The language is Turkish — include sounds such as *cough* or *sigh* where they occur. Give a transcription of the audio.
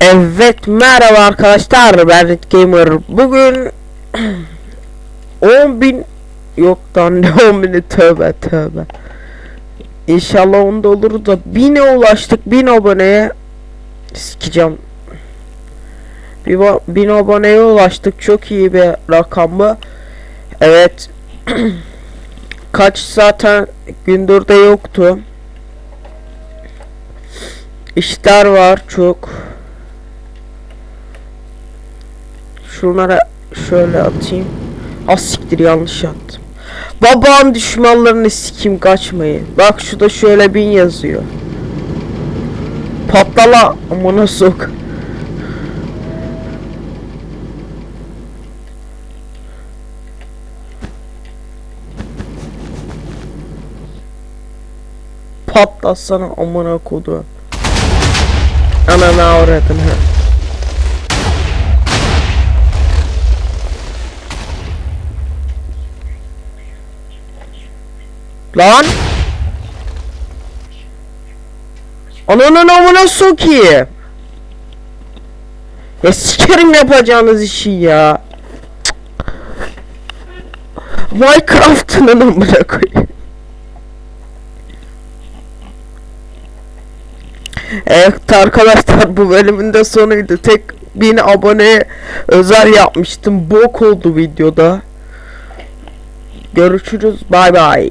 Evet merhaba arkadaşlar. Ben Red Gamer. Bugün *clears throat* 10.000 yok lan ne 10.000'i tövbe tövbe. İnşallah onda olur da 1000'e ulaştık 1000 aboneye. Sikeceğim. Bir ba- 1000 aboneye ulaştık. Çok iyi bir rakam bu. Evet. *clears throat* Kaç zaten? Gündür de yoktu. İşler var çok Şunlara şöyle atayım. Az siktir yanlış attım. Babam düşmanlarını sikim kaçmayın. Bak şurada şöyle bin yazıyor. Patlala amına sok. Patlasana amına kodu. Ananı avradın ha. Lan. Ananın amına sokayım. Ya sikerim yapacağınız işi ya. Minecraft'ın amına. Evet arkadaşlar bu bölümün de sonuydu. Tek 1000 aboneye özel yapmıştım. Bok oldu videoda. Görüşürüz. Bay bay.